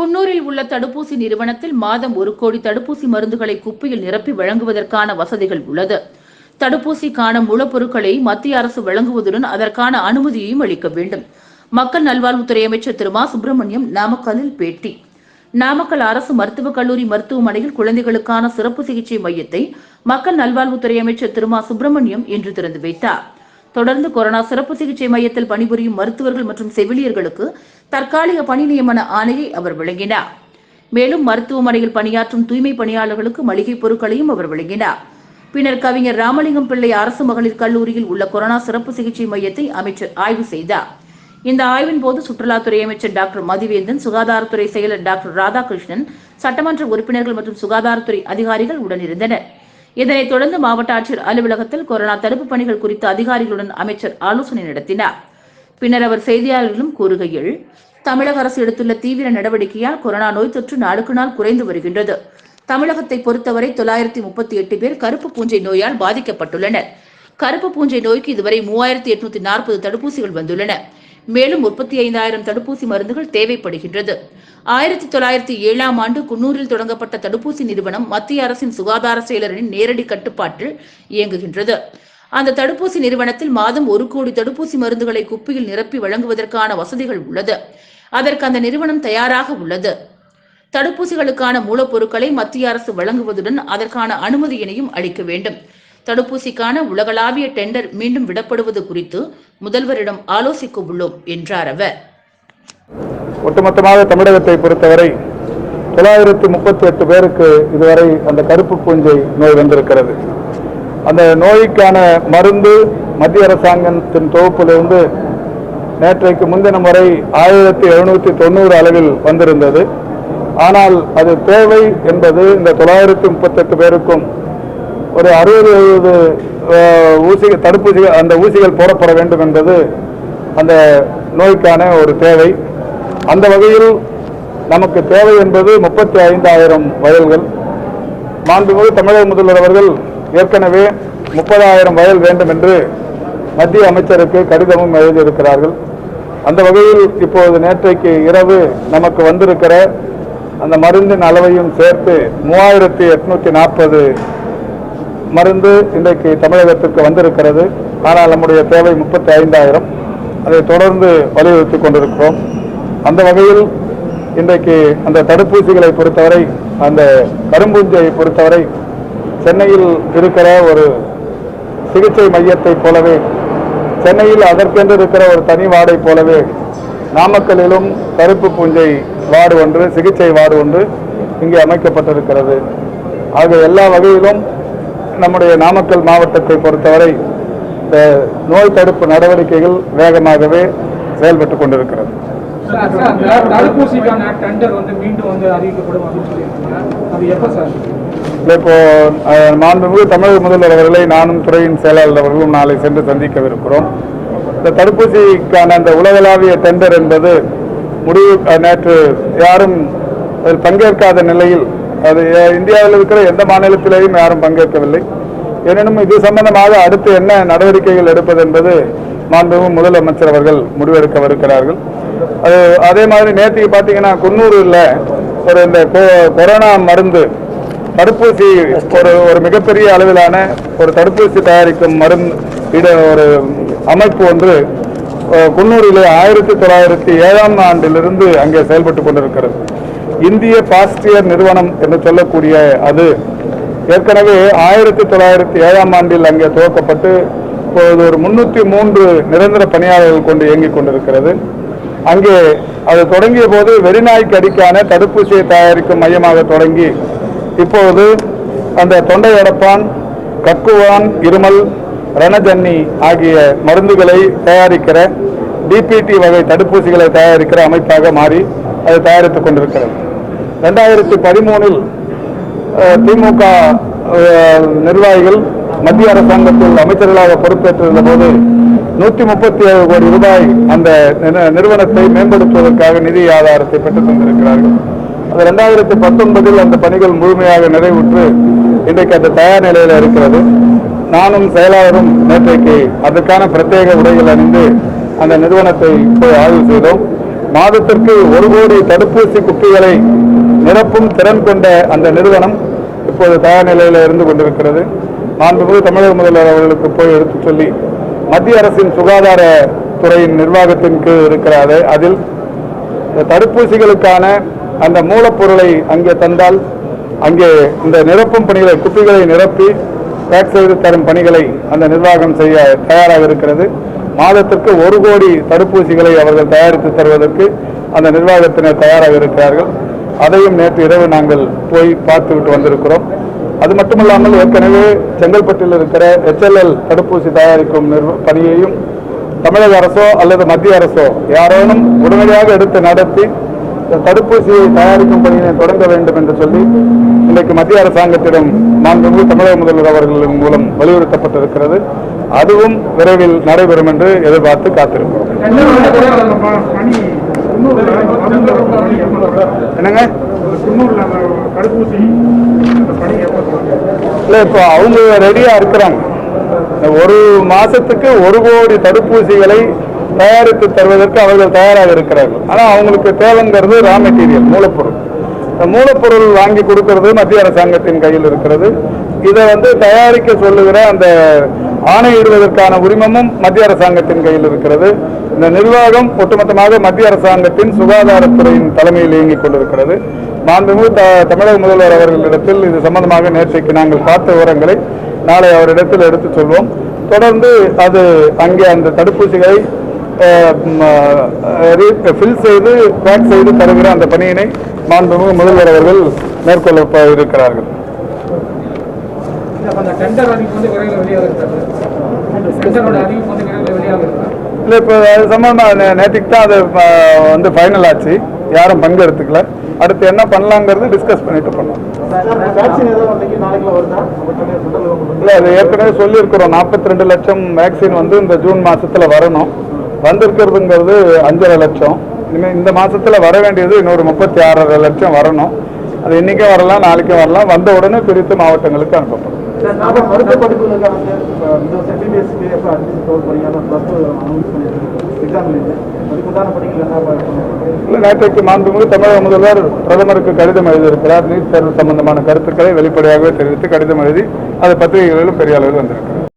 குன்னூரில் உள்ள தடுப்பூசி நிறுவனத்தில் மாதம் ஒரு கோடி தடுப்பூசி மருந்துகளை குப்பையில் நிரப்பி வழங்குவதற்கான வசதிகள் உள்ளது. தடுப்பூசிக்கான மூலப்பொருட்களை மத்திய அரசு வழங்குவதுடன் அதற்கான அனுமதியையும் அளிக்க வேண்டும். மக்கள் நல்வாழ்வுத்துறை அமைச்சர் திரு. மா. சுப்பிரமணியம் நாமக்கல்லில் பேட்டி. நாமக்கல் அரசு மருத்துவக் கல்லூரி மருத்துவமனையில் குழந்தைகளுக்கான சிறப்பு சிகிச்சை மையத்தை மக்கள் நல்வாழ்வுத்துறை அமைச்சர் திரு. மா. சுப்பிரமணியம் இன்று திறந்து வைத்தார். தொடர்ந்து கொரோனா சிறப்பு சிகிச்சை மையத்தில் பணிபுரியும் மருத்துவர்கள் மற்றும் செவிலியர்களுக்கு தற்காலிக பணி நியமன ஆணையை அவர் வழங்கினார். மேலும் மருத்துவமனையில் பணியாற்றும் தூய்மை பணியாளர்களுக்கு மளிகை பொருட்களையும் அவர் வழங்கினார். பின்னர் கவிஞர் ராமலிங்கம் பிள்ளை அரசு மகளிர் கல்லூரியில் உள்ள கொரோனா சிறப்பு சிகிச்சை மையத்தை அமைச்சர் ஆய்வு செய்தார். இந்த ஆய்வின் போது சுற்றுலாத்துறை அமைச்சர் டாக்டர் மதிவேந்தன் சுகாதாரத்துறை செயலர் டாக்டர் ராதாகிருஷ்ணன் சட்டமன்ற உறுப்பினர்கள் மற்றும் சுகாதாரத்துறை அதிகாரிகள் உடனிருந்தனர். இதனைத் தொடர்ந்து மாவட்ட ஆட்சியர் அலுவலகத்தில் கொரோனா தடுப்பு பணிகள் குறித்து அதிகாரிகளுடன் அமைச்சர் ஆலோசனை நடத்தினார். பின்னர் அவர் செய்தியாளர்களிடம் கூறுகையில் தமிழக அரசு எடுத்துள்ள தீவிர நடவடிக்கையால் கொரோனா நோய் தொற்று நாளுக்கு நாள் குறைந்து வருகின்றது. தமிழகத்தை பொறுத்தவரை தொள்ளாயிரத்தி முப்பத்தி எட்டு பேர் கருப்பு பூஞ்சை நோயால் பாதிக்கப்பட்டுள்ளனர். கருப்பு பூஞ்சை நோய்க்கு இதுவரை மூவாயிரத்தி எட்நூத்தி நாற்பது தடுப்பூசிகள் வந்துள்ளன. மேலும் முப்பத்தி ஐந்தாயிரம் தடுப்பூசி மருந்துகள் தேவைப்படுகின்றது. ஆயிரத்தி தொள்ளாயிரத்தி ஏழாம் ஆண்டு குன்னூரில் தொடங்கப்பட்ட தடுப்பூசி நிறுவனம் மத்திய அரசின் சுகாதார செயலரின் நேரடி கட்டுப்பாட்டில் இயங்குகின்றது. அந்த தடுப்பூசி நிறுவனத்தில் மாதம் ஒரு கோடி தடுப்பூசி மருந்துகளை குப்பியில் நிரப்பி வழங்குவதற்கான வசதிகள் உள்ளது. அதற்கு அந்த நிறுவனம் தயாராக உள்ளது. தடுப்பூசிகளுக்கான மூலப்பொருட்களை மத்திய அரசு வழங்குவதுடன் அதற்கான அனுமதியினையும் அளிக்க வேண்டும். தடுப்பூசிக்கான உலகளாவிய டெண்டர் மீண்டும் விடப்படுவது குறித்து முதல்வரிடம் ஆலோசிக்க உள்ளோம் என்றார் அவர். ஒட்டுமொத்தமாக தமிழகத்தை பொறுத்தவரை தொள்ளாயிரத்து முப்பத்தி எட்டு பேருக்கு இதுவரை அந்த கருப்பு பூஞ்சை நோய் வந்திருக்கிறது. அந்த நோய்க்கான மருந்து மத்திய அரசாங்கத்தின் தொகுப்பிலிருந்து நேற்றைக்கு முன்தினம் வரை ஆயிரத்தி எழுநூற்றி தொண்ணூறு அளவில் வந்திருந்தது. ஆனால் அது தேவை என்பது இந்த தொள்ளாயிரத்தி முப்பத்தெட்டு பேருக்கும் ஒரு அறுபது எழுபது ஊசி தடுப்பூசிகள் அந்த ஊசிகள் போடப்பட வேண்டும் என்பது அந்த நோய்க்கான ஒரு தேவை. அந்த வகையில் நமக்கு தேவை என்பது முப்பத்தி ஐந்தாயிரம் வயல்கள் மாண்புமிகு தமிழக முதல்வர் அவர்கள் ஏற்கனவே முப்பதாயிரம் வயல் வேண்டும் என்று மத்திய அமைச்சருக்கு கடிதமும் எழுதியிருக்கிறார்கள். அந்த வகையில் இப்போது நேற்றைக்கு இரவு நமக்கு வந்திருக்கிற அந்த மருந்தின் அளவையும் சேர்த்து மூவாயிரத்தி எட்நூத்தி நாற்பது மருந்து இன்றைக்கு தமிழகத்திற்கு வந்திருக்கிறது. ஆனால் நம்முடைய தேவை முப்பத்தி ஐந்தாயிரம் அதை தொடர்ந்து வலியுறுத்தி கொண்டிருக்கிறோம். அந்த வகையில் இன்றைக்கு அந்த தடுப்பூசிகளை பொறுத்தவரை அந்த கரும்பூஞ்சையை பொறுத்தவரை சென்னையில் இருக்கிற ஒரு சிகிச்சை மையத்தைப் போலவே சென்னையில் அதற்கென்று இருக்கிற ஒரு தனி வார்டை போலவே நாமக்கல்லிலும் கருப்பு பூஞ்சை வார்டு ஒன்று சிகிச்சை வார்டு ஒன்று இங்கே அமைக்கப்பட்டிருக்கிறது. ஆக எல்லா வகையிலும் நம்முடைய நாமக்கல் மாவட்டத்தை பொறுத்தவரை இந்த நோய் தடுப்பு நடவடிக்கைகள் வேகமாகவே செயல்பட்டு கொண்டிருக்கிறது. இப்போ மாண்புமிகு தமிழக முதல்வர் அவர்களை நானும் துறையின் செயலாளர் அவர்களும் நாளை சென்று சந்திக்கவிருக்கிறோம். இந்த தடுப்பூசிக்கான அந்த உலகளாவிய டெண்டர் என்பது முடிவு நேற்று யாரும் பங்கேற்காத நிலையில் அது இந்தியாவில் இருக்கிற எந்த மாநிலத்திலேயும் யாரும் பங்கேற்கவில்லை. எனினும் இது சம்பந்தமாக அடுத்து என்ன நடவடிக்கைகள் எடுப்பது என்பது மாண்புமிகு முதலமைச்சர் அவர்கள் முடிவெடுக்கவிருக்கிறார்கள். அது அதே மாதிரி நேற்றுக்கு பார்த்தீங்கன்னா குன்னூரில் ஒரு இந்த கொ- கொரோனா மருந்து தடுப்பூசி ஒரு ஒரு மிகப்பெரிய அளவிலான ஒரு தடுப்பூசி தயாரிக்கும் மருந்து இட ஒரு அமைப்பு ஒன்று குன்னூரில் ஆயிரத்தி தொள்ளாயிரத்தி ஏழாம் ஆண்டிலிருந்து அங்கே செயல்பட்டு கொண்டிருக்கிறது. இந்திய பாஸ்டியர் நிறுவனம் என்று சொல்லக்கூடிய அது ஏற்கனவே ஆயிரத்தி தொள்ளாயிரத்தி ஏழாம் ஆண்டில் அங்கே துவக்கப்பட்டு இப்பொழுது ஒரு முன்னூற்றி மூன்று நிரந்தர பணியாளர்கள் கொண்டு இயங்கிக் கொண்டிருக்கிறது. அங்கே அது தொடங்கிய போது வெறிநாய்க்கு அடிக்கான தடுப்பூசியை தயாரிக்கும் மையமாக தொடங்கி இப்போது அந்த தொண்டை அடப்பான் கக்குவான் இருமல் ரணஜன்னி ஆகிய மருந்துகளை தயாரிக்கிற டிபிடி வகை தடுப்பூசிகளை தயாரிக்கிற அமைப்பாக மாறி அது தயாரித்துக் கொண்டிருக்கிறது. ரெண்டாயிரத்தி பதிமூணில் திமுக நிர்வாகிகள் மத்திய அரசாங்கத்தில் அமைச்சர்களாக பொறுப்பேற்றிருந்த போது நூற்றி முப்பத்தி ஏழு கோடி ரூபாய் அந்த நிறுவனத்தை மேம்படுத்துவதற்காக நிதி ஆதாரத்தை பெற்றுத் தந்திருக்கிறார்கள். அது ரெண்டாயிரத்தி பத்தொன்பதில் அந்த பணிகள் முழுமையாக நிறைவுற்று இன்றைக்கு அந்த தயார் நிலையில் இருக்கிறது. நானும் செயலாளரும் நேற்றைக்கு அதற்கான பிரத்யேக உடைகள் அணிந்து அந்த நிறுவனத்தை போய் ஆய்வு செய்தோம். மாதத்திற்கு ஒரு கோடி தடுப்பூசி குப்பிகளை நிரப்பும் திறன் கொண்ட அந்த நிறுவனம் இப்போது தயார் நிலையில் இருந்து கொண்டிருக்கிறது. மாண்புமிகு தமிழக முதல்வர் அவர்களுக்கு போய் எடுத்துச் சொல்லி மத்திய அரசின் சுகாதார துறையின் நிர்வாகத்தின் கீழ் இருக்கிறது அதில் இந்த தடுப்பூசிகளுக்கான அந்த மூலப்பொருளை அங்கே தந்தால் அங்கே இந்த நிரப்பும் பணிகளை குப்பிகளை நிரப்பி பேக் செய்து தரும் பணிகளை அந்த நிர்வாகம் செய்ய தயாராக இருக்கிறது. மாதத்திற்கு ஒரு கோடி தடுப்பூசிகளை அவர்கள் தயாரித்து தருவதற்கு அந்த நிர்வாகத்தினர் தயாராக இருக்கிறார்கள். அதையும் நேற்று இரவு நாங்கள் போய் பார்த்துவிட்டு வந்திருக்கிறோம். அது மட்டுமல்லாமல் ஏற்கனவே செங்கல்பட்டில் இருக்கிற எச்எல்எல் தடுப்பூசி தயாரிக்கும் பணியையும் தமிழக அரசோ அல்லது மத்திய அரசோ யாரேனும் உடனடியாக எடுத்து நடத்தி தடுப்பூசியை தயாரிக்கும் பணியினை தொடங்க வேண்டும் என்று சொல்லி இன்றைக்கு மத்திய அரசாங்கத்திடம் மாண்புமிகு தமிழக முதல்வர் அவர்களின் மூலம் வலியுறுத்தப்பட்டிருக்கிறது. அதுவும் விரைவில் நடைபெறும் என்று எதிர்பார்த்து காத்திருக்கிறோம். என்னங்க? இல்லை இப்போ அவங்க ரெடியாக இருக்கிறாங்க. இந்த ஒரு மாசத்துக்கு ஒரு கோடி தடுப்பூசிகளை தயாரித்து தருவதற்கு அவர்கள் தயாராக இருக்கிறார்கள். ஆனால் அவங்களுக்கு தேவைங்கிறது ரா மெட்டீரியல் மூலப்பொருள். இந்த மூலப்பொருள் வாங்கி கொடுக்கிறது மத்திய அரசாங்கத்தின் கையில் இருக்கிறது. இதை வந்து தயாரிக்க சொல்லுகிற அந்த ஆணையிடுவதற்கான உரிமமும் மத்திய அரசாங்கத்தின் கையில் இருக்கிறது. இந்த நிர்வாகம் ஒட்டுமொத்தமாக மத்திய அரசாங்கத்தின் சுகாதாரத்துறையின் தலைமையில் இயங்கிக் கொண்டிருக்கிறது. மாண்புமிகு த- தமிழக முதல்வர் அவர்களிடத்தில் இது சம்பந்தமாக நேற்றைக்கு நாங்கள் பார்த்த விவரங்களை நாளை அவரிடத்தில் எடுத்துச் சொல்வோம். தொடர்ந்து அது அங்கே அந்த தடுப்பூசிகளை ஃபில் செய்து பேக் செய்து தருகிற அந்த பணியினை மாண்புமிகு முதல்வர் அவர்கள் மேற்கொள்ள ப- இருக்கிறார்கள். அந்த டெண்டர் அறிவிப்பு வந்து விரைவில் வெளியாக இருக்காது. டெண்டரோட அறிவிப்பு வந்து விரைவில் வெளியாக இருக்கா இல்லை இப்போ அது சம்பந்தமாக நே- நேற்றுக்கு தான் அது வந்து ஃபைனல் ஆச்சு. யாரும் பங்கெடுத்துக்கல அடுத்து என்ன பண்ணலாங்கிறது டிஸ்கஸ் பண்ணிட்டு பண்ணலாம் இல்லை அது ஏற்கனவே சொல்லியிருக்கிறோம். நாற்பத்தி ரெண்டு லட்சம் வேக்சின் வந்து இந்த ஜூன் மாசத்துல வரணும். வந்திருக்கிறதுங்கிறது அஞ்சரை லட்சம். இனிமேல் இந்த மாசத்துல வர வேண்டியது இன்னொரு முப்பத்தி ஆறரை லட்சம் வரணும். அது இன்னைக்கும் வரலாம் நாளைக்கும் வரலாம். வந்த உடனே பிரித்து மாவட்டங்களுக்கு அனுப்பப்படும். மருத்துவ படிப்புகளுக்கான இந்த வருஷம் எம்பிபிஎஸ்க்கு எப்போ அட்மிஷன் போக ப்ளஸ் டூ அனௌன்ஸ் எக்ஸாம் படிக்கல நேற்றைக்கு மாண்புமிகு தமிழக முதல்வர் பிரதமருக்கு கடிதம் எழுதியிருக்கிறார். நீட் தேர்வு சம்பந்தமான கருத்துக்களை வெளிப்படையாகவே தெரிவித்து கடிதம் எழுதி அது பத்திரிகைகளிலும் பெரிய அளவில் வந்திருக்கிறார்.